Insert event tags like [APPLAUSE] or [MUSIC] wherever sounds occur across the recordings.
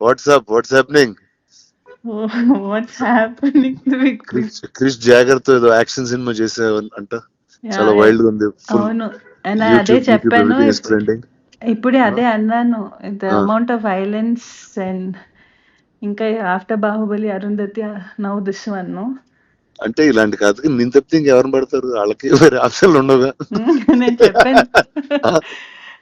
What's up what's happening what's happening Krish Krish జాగర్తో ఏదో action cinema చేసే అంట. చాలా వైల్డ్గా ఉంది. అవును. అదే చెప్పాను ఇప్పుడే అదే అన్నాను. The Ah. Amount of violence and ఇంకా after Baahubali Arundhati now this one అంటే ఇలాంటి కథకి నేను తప్పితే ఇంకెవరిని పడతారు? వాళ్ళకి వేరే ఆప్షన్లు ఉండవుగా. [LAUGHS] నేను చెప్పాను. [LAUGHS]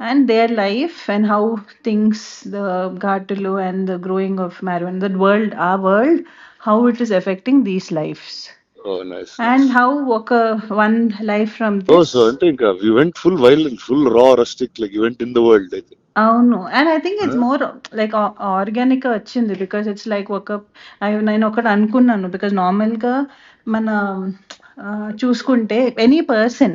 And their life and how things the Ghatalu and the growing of marijuana, the world, our world, how it is affecting these lives. Oh, nice. And nice. how okay, one life from this. Oh, so I think uh, we went full violent, full raw, rustic, like you went in the world. I think. అవును and I think it's more like organic వచ్చింది because it's like ఒక I- నేను ఒకటి అనుకున్నాను because నార్మల్గా మన ఆ, చూసుకుంటే any person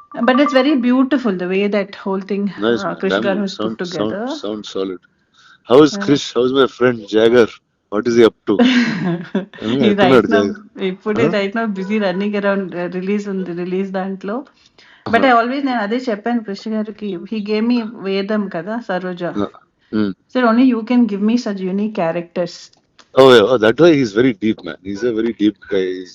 but it's very beautiful the way that whole thing nice. uh, man. Krish Damn, Garu has sound, put together sound, sound solid. How is Chris? How's my friend Jagger? What is he up to? [LAUGHS] ఈ ఎట్టున్నాడు right now Jagan? ఇప్పుడే right now busy running around release ఉంది release దాంట్లో but I always నేను అదే చెప్పాను కృష్ణ గారికి he gave మీ వేదం కదా Saroja Mm. Sir only you can give me such unique characters Oh, yeah. Oh, that way he's very deep, man. He's a very deep guy. He's,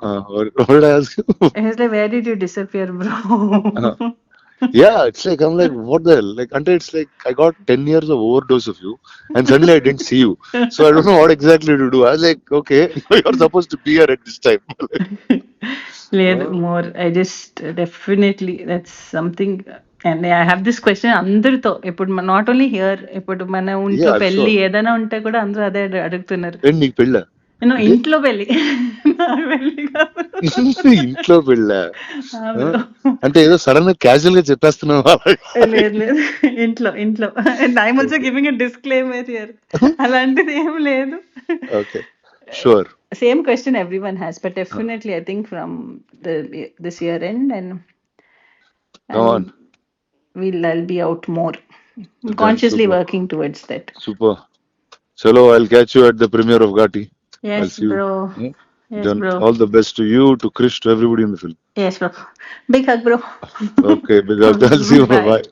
what I ask you? he was like where did you disappear bro yeah, it's like I'm like, what the hell? Like, until it's like I got ten years of overdose of you, and suddenly I didn't see you. So I don't know what exactly to do. I was like, okay, [LAUGHS] you're supposed to be here at this time. లేదు more I just definitely that's something and I have this question అందరితో ఇప్పుడు not only here ఇప్పుడు మన ఇంట్లో Yeah, పెళ్లి sure. ఏదైనా ఉంటే కూడా అందరూ అదే అడు- అడుగుతున్నారు ఏంటి నీకు పెళ్ళ నేను ఇంట్లో పెళ్ళి. ఇంట్లో పెళ్ళ. అంటే ఏదో సడన్గా క్యాజువల్గా చెప్పేస్తున్నావు లేదు లేదు. ఇంట్లో ఇంట్లో I'm also giving a disclaimer here అలాంటిది ఏం లేదు. Okay sure same question everyone has but definitely I think from this year end and on. we'll I'll be out more. Consciously super. working towards that. Super చలో I catch you at the premiere of Ghaati Yes, see you. bro. Hmm? Yes, bro. all the best to you, to Chris, to everybody in the film. Yes, bro. Big hug, bro. [LAUGHS] Okay, big up. [LAUGHS] I'll see you. Bye. Bye.